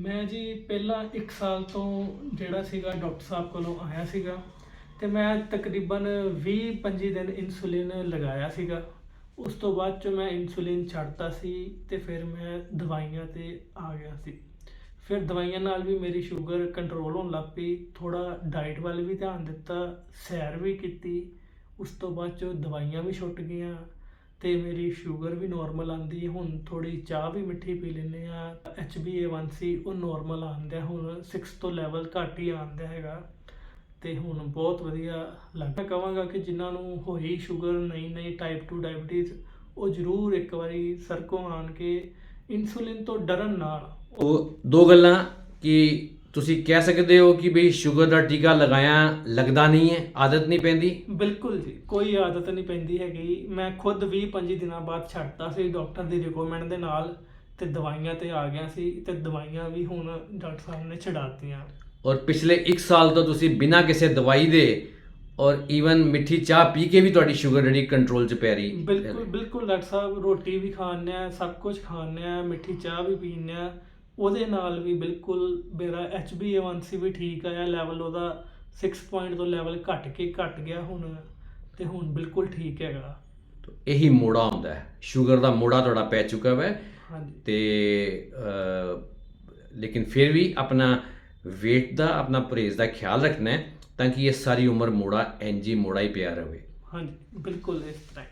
ਮੈਂ ਜੀ ਪਹਿਲਾਂ 1 ਸਾਲ ਤੋਂ ਜਿਹੜਾ ਸੀਗਾ ਡਾਕਟਰ ਸਾਹਿਬ ਕੋਲੋਂ ਆਇਆ ਸੀਗਾ ਤੇ ਮੈਂ ਤਕਰੀਬਨ 20-25 ਦਿਨ ਇਨਸੂਲਿਨ ਲਗਾਇਆ ਸੀਗਾ। ਉਸ ਤੋਂ ਬਾਅਦ ਚ ਮੈਂ ਇਨਸੂਲਿਨ ਛੱਡਤਾ ਸੀ ਤੇ ਫਿਰ ਮੈਂ ਦਵਾਈਆਂ ਤੇ ਆ ਗਿਆ ਸੀ। ਫਿਰ ਦਵਾਈਆਂ ਨਾਲ ਵੀ ਮੇਰੀ ਸ਼ੂਗਰ ਕੰਟਰੋਲ ਹੋਣ ਲੱਗ ਪਈ ਥੋੜਾ ਡਾਈਟ ਵੱਲ ਵੀ ਧਿਆਨ ਦਿੱਤਾ, ਸੈਰ ਵੀ ਕੀਤੀ, ਉਸ ਤੋਂ ਬਾਅਦ ਚ ਦਵਾਈਆਂ ਵੀ ਛੁੱਟ ਗਈਆਂ ਤੇ ਮੇਰੀ ਸ਼ੂਗਰ ਵੀ ਨਾਰਮਲ ਆਂਦੀ ਹੁਣ ਥੋੜੀ ਚਾਹ ਵੀ ਮਿੱਠੀ ਪੀ ਲੈਂਦੇ ਆ HbA1c ਉਹ ਨਾਰਮਲ ਆਂਦਾ ਹੁਣ 6 ਤੋਂ ਲੈਵਲ ਘੱਟ ਹੀ ਆਂਦਾ ਹੈਗਾ। ਤੇ ਹੁਣ ਬਹੁਤ ਵਧੀਆ ਲੱਗਦਾ ਕਹਾਂਗਾ ਕਿ ਜਿਨ੍ਹਾਂ ਨੂੰ ਹੋਈ ਸ਼ੂਗਰ ਨਹੀਂ ਨਹੀਂ ਟਾਈਪ 2 ਡਾਇਬੀਟੀਜ਼ ਉਹ ਜ਼ਰੂਰ ਇੱਕ ਵਾਰੀ ਸਰਕੋਂ ਆਣ ਕੇ ਇਨਸੂਲਿਨ ਤੋਂ ਡਰਨ ਨਾਲ ਉਹ ਦੋ ਗੱਲਾਂ ਕਿ ਤੁਸੀਂ ਕਹਿ ਸਕਦੇ ਹੋ ਕਿ ਬਈ ਸ਼ੂਗਰ ਦਾ ਟੀਕਾ ਲਗਾਇਆ ਲੱਗਦਾ ਨਹੀਂ ਹੈ ਆਦਤ ਨਹੀਂ ਪੈਂਦੀ? ਬਿਲਕੁਲ ਜੀ ਕੋਈ ਆਦਤ ਨਹੀਂ ਪੈਂਦੀ ਹੈਗੀ। ਮੈਂ ਖੁਦ 20-25 ਦਿਨਾਂ ਬਾਅਦ ਛੱਡਤਾ ਸੀ ਡਾਕਟਰ ਦੀ ਰਿਕਮੈਂਡ ਦੇ ਨਾਲ ਤੇ ਦਵਾਈਆਂ ਤੇ ਆ ਗਿਆ ਸੀ ਤੇ ਦਵਾਈਆਂ ਵੀ ਹੁਣ ਡਾਕਟਰ ਸਾਹਿਬ ਨੇ ਛਡਾਤੀਆਂ। ਔਰ ਪਿਛਲੇ 1 ਸਾਲ ਤੋਂ ਤੁਸੀਂ ਬਿਨਾਂ ਕਿਸੇ ਦਵਾਈ ਦੇ ਔਰ ਈਵਨ ਮਿੱਠੀ ਚਾਹ ਪੀ ਕੇ ਵੀ ਤੁਹਾਡੀ ਸ਼ੂਗਰ ਜਿਹੜੀ ਕੰਟਰੋਲ 'ਚ ਪੈ ਰਹੀ ਬਿਲਕੁਲ ਬਿਲਕੁਲ ਡਾਕਟਰ ਸਾਹਿਬ ਰੋਟੀ ਵੀ ਖਾਂਦੇ ਆ ਸਭ ਕੁਝ ਖਾਂਦੇ ਆ ਮਿੱਠੀ ਚਾਹ ਵੀ ਪੀਂਦੇ ਆ। ਉਹਦੇ ਨਾਲ ਵੀ ਬਿਲਕੁਲ ਮੇਰਾ HbA1c ਵੀ ਠੀਕ ਆਇਆ ਲੈਵਲ ਉਹਦਾ 6 ਪੁਆਇੰਟ ਤੋਂ ਲੈਵਲ ਘਟ ਕੇ ਘਟ ਗਿਆ ਹੁਣ ਤੇ ਹੁਣ ਬਿਲਕੁਲ ਠੀਕ ਹੈਗਾ। ਇਹੀ ਮੋੜਾ ਹੁੰਦਾ ਹੈ। ਸ਼ੂਗਰ ਦਾ ਮੋੜਾ ਤੁਹਾਡਾ ਪੈ ਚੁੱਕਾ ਹੈ ਹਾਂਜੀ। ਤੇ ਅ, ਲੇਕਿਨ ਫਿਰ ਵੀ ਆਪਣਾ weight ਦਾ ਆਪਣਾ ਪਰਹੇਜ਼ ਦਾ ਖਿਆਲ ਰੱਖਣਾ ਹੈ ਤਾਂ ਕਿ ਇਹ ਸਾਰੀ ਉਮਰ ਮੋੜਾ ਐਨਜੀ ਮੋੜਾ ਹੀ ਪਿਆ ਰਹੇ। ਹਾਂਜੀ ਬਿਲਕੁਲ ਇਸ ਤਰ੍ਹਾਂ